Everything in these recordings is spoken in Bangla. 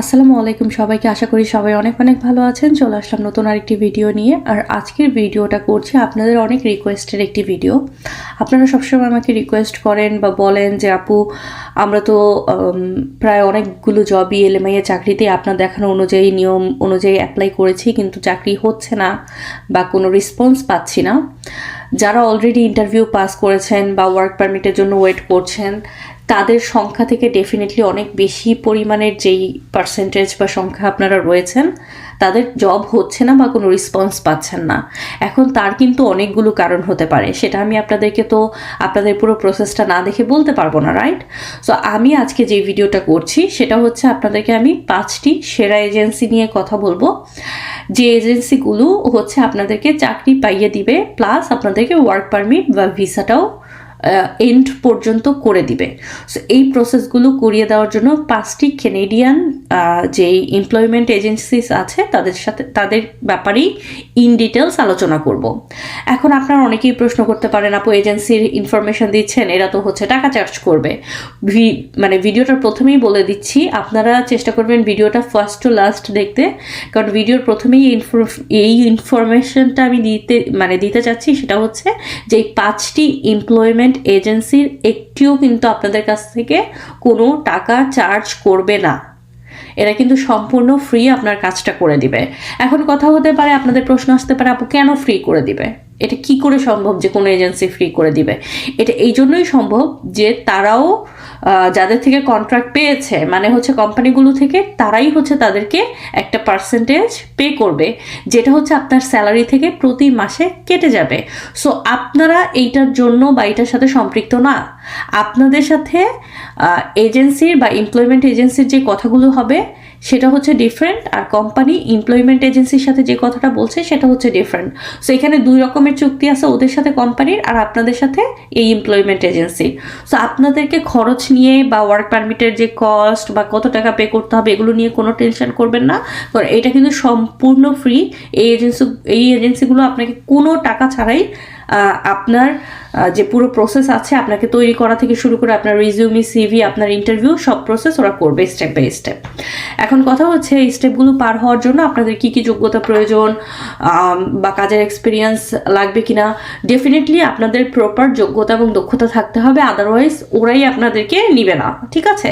আসসালামু আলাইকুম সবাইকে। আশা করি সবাই অনেক অনেক ভালো আছেন। চলে আসলাম নতুন আরেকটি ভিডিও নিয়ে। আর আজকের ভিডিওটা করছি আপনাদের অনেক রিকোয়েস্টের একটি ভিডিও আপনারা সবসময় আমাকে রিকোয়েস্ট করেন বা বলেন যে, আপু, আমরা তো প্রায় অনেকগুলো জবই এলএমআইয়ের চাকরিতে আপনার দেখানো অনুযায়ী নিয়ম অনুযায়ী অ্যাপ্লাই করেছি, কিন্তু চাকরি হচ্ছে না বা কোনো রেসপন্স পাচ্ছি না। যারা অলরেডি ইন্টারভিউ পাস করেছেন বা ওয়ার্ক পারমিটের জন্য ওয়েট করছেন তাদের সংখ্যা থেকে ডেফিনেটলি অনেক বেশি পরিমাণের যেই পার্সেন্টেজ বা সংখ্যা আপনারা রয়েছেন, তাদের জব হচ্ছে না বা কোনো রেসপন্স পাচ্ছেন না। এখন তার কিন্তু অনেকগুলো কারণ হতে পারে, সেটা আমি আপনাদেরকে তো আপনাদের পুরো প্রসেসটা না দেখে বলতে পারব না রাইট সো আমি আজকে যে ভিডিওটা করছি, সেটা হচ্ছে আপনাদেরকে আমি পাঁচটি সেরা এজেন্সি নিয়ে কথা বলব। যে এজেন্সিগুলো হচ্ছে আপনাদেরকে চাকরি পাইয়ে দিবে প্লাস আপনাদেরকে ওয়ার্ক পারমিট বা ভিসাটাও এন্ড পর্যন্ত করে দিবে। সো এই প্রসেসগুলো করিয়ে দেওয়ার জন্য পাঁচটি কেনেডিয়ান যে এমপ্লয়মেন্ট এজেন্সিস আছে, তাদের সাথে, তাদের ব্যাপারেই ইন ডিটেলস আলোচনা করব। এখন আপনারা অনেকেই প্রশ্ন করতে পারেন, আপু এজেন্সির ইনফরমেশন দিচ্ছেন, এরা তো হচ্ছে টাকা চার্জ করবে। মানে ভিডিওটার প্রথমেই বলে দিচ্ছি, আপনারা চেষ্টা করবেন ভিডিওটা ফার্স্ট টু লাস্ট দেখতে, কারণ ভিডিওর প্রথমেই এই ইনফরমেশনটা আমি দিতে মানে দিতে চাচ্ছি, সেটা হচ্ছে যে পাঁচটি এমপ্লয়মেন্ট এজেন্সির একটিও কিন্তু আপনাদের কাছ থেকে কোনো টাকা চার্জ করবে না। এরা কিন্তু সম্পূর্ণ ফ্রি আপনার কাজটা করে দিবে। এখন কথা হতে পারে আপনাদের প্রশ্ন আসতে পারে, আপু, কেন ফ্রি করে দিবে? এটা কি করে সম্ভব যে কোনো এজেন্সি ফ্রি করে দিবে? এটা এই জন্যই সম্ভব যে তারাও যাদের থেকে কন্ট্রাক্ট পেয়েছে মানে হচ্ছে কোম্পানিগুলো থেকে, তারাই হচ্ছে তাদেরকে একটা পার্সেন্টেজ পে করবে, যেটা হচ্ছে আপনার স্যালারি থেকে প্রতি মাসে কেটে যাবে। সো আপনারা এইটার জন্য বা এটার সাথে সম্পৃক্ত না। আপনাদের সাথে এজেন্সির বা এমপ্লয়মেন্ট এজেন্সির যে কথাগুলো হবে সেটা হচ্ছে ডিফারেন্ট আর কোম্পানি এমপ্লয়মেন্ট এজেন্সির সাথে যে কথাটা বলছে সেটা হচ্ছে ডিফারেন্ট সো এখানে দুই রকমের চুক্তি আছে ওদের সাথে কোম্পানির আর আপনাদের সাথে এই এমপ্লয়মেন্ট এজেন্সি সো আপনাদেরকে খরচ নিয়ে বা ওয়ার্ক পারমিটের যে কস্ট বা কত টাকা পে করতে হবে এগুলো নিয়ে কোনো টেনশন করবেন না। কারণ এটা কিন্তু সম্পূর্ণ ফ্রি এই এজেন্সি এই এজেন্সিগুলো আপনাকে কোনো টাকা ছাড়াই আপনার যে পুরো প্রসেস আছে, আপনাকে তৈরি করা থেকে শুরু করে আপনার রিজিউমি সিভি আপনার ইন্টারভিউ সব প্রসেস ওরা করবে স্টেপ বাই স্টেপ এখন কথা হচ্ছে, এই স্টেপগুলো পার হওয়ার জন্য আপনাদের কি কি যোগ্যতা প্রয়োজন বা কাজের এক্সপিরিয়েন্স লাগবে কিনা ডেফিনেটলি আপনাদের প্রপার যোগ্যতা এবং দক্ষতা থাকতে হবে আদারওয়াইজ ওরাই আপনাদেরকে নিবে না, ঠিক আছে?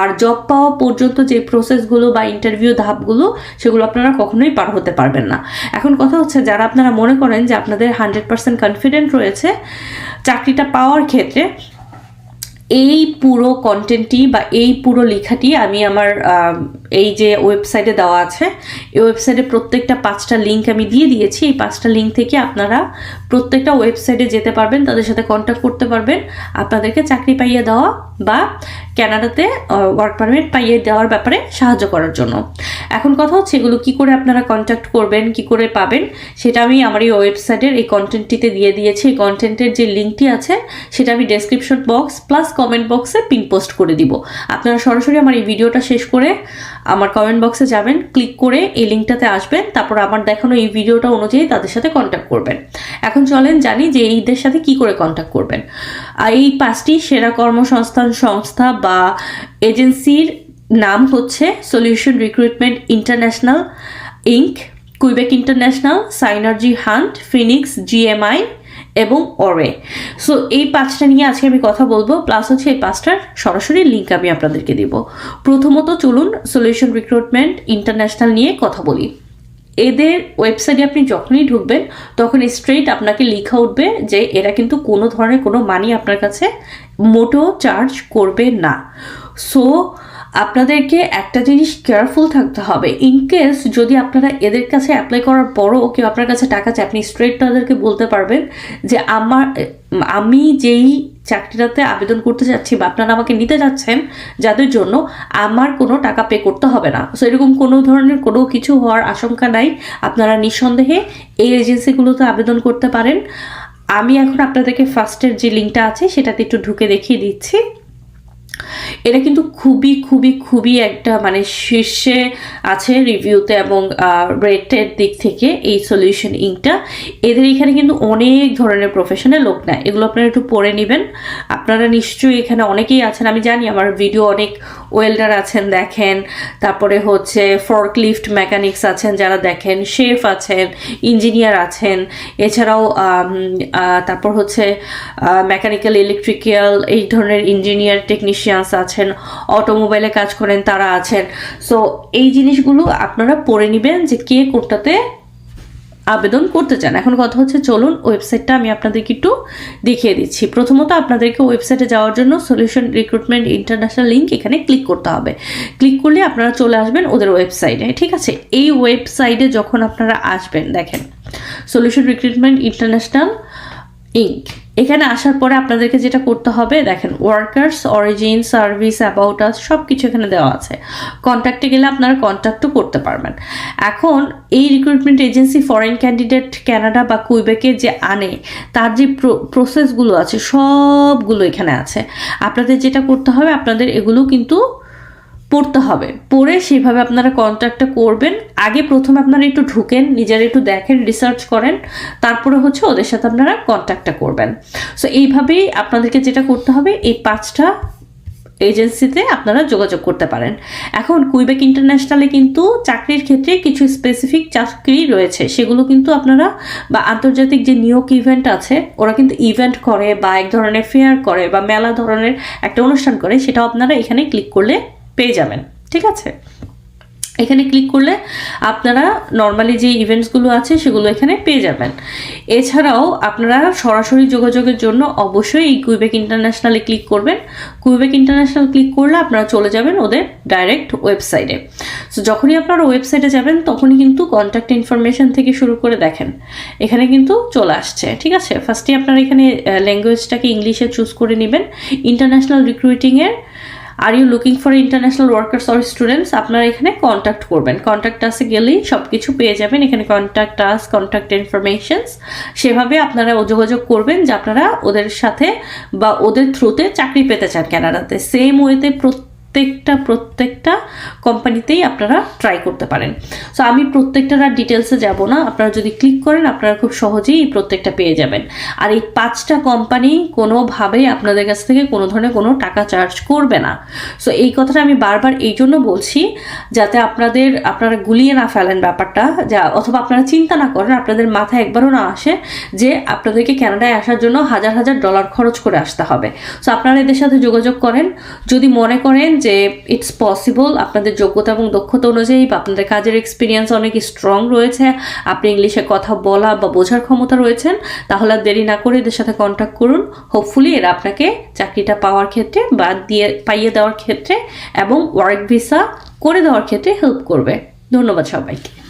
আর জব পাওয়া পর্যন্ত যে প্রসেসগুলো বা ইন্টারভিউ ধাপগুলো, সেগুলো আপনারা কখনোই পার হতে পারবেন না। এখন কথা হচ্ছে, যারা আপনারা মনে করেন যে আপনাদের হান্ড্রেড পার্সেন্ট কনফিডেন্ট রয়েছে চাকরিটা পাওয়ার ক্ষেত্রে এই পুরো কন্টেন্টটি বা এই পুরো লেখাটি আমি আমার এই যে ওয়েবসাইটে দেওয়া আছে, এই ওয়েবসাইটে প্রত্যেকটা পাঁচটা লিঙ্ক আমি দিয়ে দিয়েছি। এই পাঁচটা লিঙ্ক থেকে আপনারা প্রত্যেকটা ওয়েবসাইটে যেতে পারবেন, তাদের সাথে কন্ট্যাক্ট করতে পারবেন। আপনাদেরকে চাকরি পাইয়ে দেওয়া বা ক্যানাডাতে ওয়ার্ক পারমিট পাইয়ে দেওয়ার ব্যাপারে সাহায্য করার জন্য। এখন কথা হচ্ছে এগুলো কি করে আপনারা কন্ট্যাক্ট করবেন, কি করে পাবেন, সেটা আমি আমার এই ওয়েবসাইটের এই কন্টেন্টটিতে দিয়ে দিয়েছি। এই কন্টেন্টের যে লিঙ্কটি আছে, সেটা আমি ডেসক্রিপশন বক্স প্লাস কমেন্ট বক্সে পিন পোস্ট করে দিব। আপনারা সরাসরি আমার এই ভিডিওটা শেষ করে আমার কমেন্ট বক্সে যাবেন ক্লিক করে এই লিঙ্কটাতে আসবেন, তারপর আমার দেখানো এই ভিডিওটা অনুযায়ী তাদের সাথে কন্ট্যাক্ট করবেন। এখন চলেন জানি যে এইদের সাথে কি করে কন্ট্যাক্ট করবেন। এই পাঁচটি সেরা কর্মসংস্থান সংস্থা বা এজেন্সির নাম হচ্ছে Solution Recruitment International Inc Quebec International Synergy Hunt Phoenix GMI এবং অরে সো এই পাঁচটা নিয়ে আজকে আমি কথা বলব প্লাস হচ্ছে এই পাঁচটার সরাসরি লিঙ্ক আমি আপনাদেরকে দিব। প্রথমত চলুন সলিউশন রিক্রুটমেন্ট ইন্টারন্যাশনাল নিয়ে কথা বলি। এদের ওয়েবসাইটে আপনি যখনই ঢুকবেন, তখন স্ট্রেট আপনাকে লেখা উঠবে যে এরা কিন্তু কোনো ধরনের কোনো মানি আপনার কাছে মোটো চার্জ করবে না। সো আপনাদেরকে একটা জিনিস কেয়ারফুল থাকতে হবে। ইন কেস যদি আপনারা এদের কাছে অ্যাপ্লাই করার পরও কেউ আপনার কাছে টাকা চায়, আপনি স্ট্রেট তাদেরকে বলতে পারবেন যে আমার, আমি যেই চাকরিটাতে আবেদন করতে চাচ্ছি বা আপনারা আমাকে নিতে যাচ্ছেন, যাদের জন্য আমার কোনো টাকা পে করতে হবে না। সো এরকম কোনো ধরনের কোনো কিছু হওয়ার আশঙ্কা নাই। আপনারা নিঃসন্দেহে এই এজেন্সিগুলোতে আবেদন করতে পারেন। আমি এখন আপনাদেরকে ফার্স্টের যে লিঙ্কটা আছে, সেটাতে একটু ঢুকে দেখিয়ে দিচ্ছি। এটা কিন্তু খুবই খুবই খুবই একটা মানে শীর্ষে আছে রিভিউতে এবং রেটের দিক থেকে এই সলিউশন ইঙ্কটা এদের এখানে কিন্তু অনেক ধরনের প্রফেশনের লোক নেয়। এগুলো আপনারা একটু পড়ে নেবেন। আপনারা নিশ্চয়ই এখানে অনেকেই আছেন। আমি জানি আমার ভিডিও অনেক ওয়েল্ডার আছেন দেখেন, তারপরে হচ্ছে ফর্কলিফট মেকানিক্স আছেন যারা দেখেন শেফ আছেন ইঞ্জিনিয়ার আছেন, এছাড়াও তারপর হচ্ছে মেকানিক্যাল ইলেকট্রিক্যাল এই ধরনের ইঞ্জিনিয়ার টেকনিশিয়ানস আছেন অটোমোবাইলে কাজ করেন, তারা আছেন। সো এই জিনিসগুলো আপনারা পড়ে নেবেন যে কে কোনটাতে আবেদন করতে চান। এখন কথা হচ্ছে চলুন ওয়েবসাইটটা আমি আপনাদেরকে একটু দেখিয়ে দিচ্ছি। প্রথমত আপনাদেরকে ওয়েবসাইটে যাওয়ার জন্য সলিউশন রিক্রুটমেন্ট ইন্টারন্যাশনাল লিঙ্ক এখানে ক্লিক করতে হবে। ক্লিক করলে আপনারা চলে আসবেন ওদের ওয়েবসাইটে ঠিক আছে? এই ওয়েবসাইটে যখন আপনারা আসবেন, দেখেন। সলিউশন রিক্রুটমেন্ট ইন্টারন্যাশনাল ইঙ্ক এখানে আসার পরে আপনাদেরকে যেটা করতে হবে, দেখেন workers origin service about us সব কিছু এখানে দেওয়া আছে। কন্ট্যাক্টে গেলে আপনারা কন্ট্যাক্টও করতে পারবেন। এখন এই recruitment agency foreign candidate Canada বা কুইবেকে যে আনে, তার যে প্রসেসগুলো আছে, সবগুলো এখানে আছে। আপনাদের যেটা করতে হবে, আপনাদের এগুলো কিন্তু পড়তে হবে। পড়ে সেভাবে আপনারা কন্ট্রাক্টটা করবেন। আগে প্রথমে আপনারা একটু ঢুকেন, নিজেরা একটু দেখেন রিসার্চ করেন, তারপরে হচ্ছে ওদের সাথে আপনারা কন্ট্যাক্টটা করবেন। সো এইভাবেই আপনাদেরকে যেটা করতে হবে, এই পাঁচটা এজেন্সিতে আপনারা যোগাযোগ করতে পারেন। এখন কুইবেক ইন্টারন্যাশনালে কিন্তু চাকরির ক্ষেত্রে কিছু স্পেসিফিক চাকরি রয়েছে। সেগুলো কিন্তু আপনারা বা আন্তর্জাতিক যে নিয়োগ ইভেন্ট আছে, ওরা কিন্তু ইভেন্ট করে বা এক ধরনের ফেয়ার করে বা মেলা ধরনের একটা অনুষ্ঠান করে, সেটাও আপনারা এখানে ক্লিক করলে পেয়ে যাবেন, ঠিক আছে? এখানে ক্লিক করলে আপনারা নর্মালি যে ইভেন্টসগুলো আছে সেগুলো এখানে পেয়ে যাবেন। এছাড়াও আপনারা সরাসরি যোগাযোগের জন্য অবশ্যই এই কুইবেক ইন্টারন্যাশনালে ক্লিক করবেন। কুইবেক ইন্টারন্যাশনাল ক্লিক করলে আপনারা চলে যাবেন ওদের ডাইরেক্ট ওয়েবসাইটে সো যখনই আপনারা ওয়েবসাইটে যাবেন, তখনই কিন্তু কন্ট্যাক্ট ইনফরমেশন থেকে শুরু করে দেখেন। এখানে কিন্তু চলে আসছে, ঠিক আছে? ফার্স্টে আপনারা এখানে ল্যাঙ্গুয়েজটাকে ইংলিশে চুজ করে নেবেন। International রিক্রুটিংয়ের are you looking for international workers or students আপনারা এখানে কন্ট্যাক্ট করবেন। কন্ট্যাক্ট আসে গেলেই সব কিছু পেয়ে যাবেন। এখানে কন্ট্যাক্ট আস কন্ট্যাক্ট ইনফরমেশনস সেভাবে আপনারা যোগাযোগ করবেন যে আপনারা ওদের সাথে বা ওদের থ্রুতে চাকরি পেতে চান ক্যানাডাতে সেম ওয়েতে প্রত্যেকটা প্রত্যেকটা কোম্পানিতেই আপনারা ট্রাই করতে পারেন। সো আমি প্রত্যেকটার আর ডিটেলসে যাব না। আপনারা যদি ক্লিক করেন, আপনারা খুব সহজেই প্রত্যেকটা পেয়ে যাবেন। আর এই পাঁচটা কোম্পানি কোনোভাবেই আপনাদের কাছ থেকে কোনো ধরনের কোনো টাকা চার্জ করবে না। সো এই কথাটা আমি বারবার এই জন্য বলছি, যাতে আপনাদের, আপনারা গুলিয়ে না ফেলেন ব্যাপারটা, যা, অথবা আপনারা চিন্তা না করেন, আপনাদের মাথায় একবারও না আসে যে আপনাদেরকে কানাডায় আসার জন্য হাজার হাজার ডলার খরচ করে আসতে হবে। সো আপনারা এদের সাথে যোগাযোগ করেন। যদি মনে করেন যে ইটস পসিবল আপনাদের যোগ্যতা এবং দক্ষতা অনুযায়ী বা আপনাদের কাজের এক্সপিরিয়েন্স অনেক স্ট্রং রয়েছে, আপনি ইংলিশে কথা বলা বা বোঝার ক্ষমতা রয়েছেন, তাহলে দেরি না করে এদের সাথে কন্ট্যাক্ট করুন। হোপফুলি এরা আপনাকে চাকরিটা পাওয়ার ক্ষেত্রে বা দিয়ে, পাইয়ে দেওয়ার ক্ষেত্রে এবং ওয়ার্ক ভিসা করে দেওয়ার ক্ষেত্রে হেল্প করবে। ধন্যবাদ সবাইকে।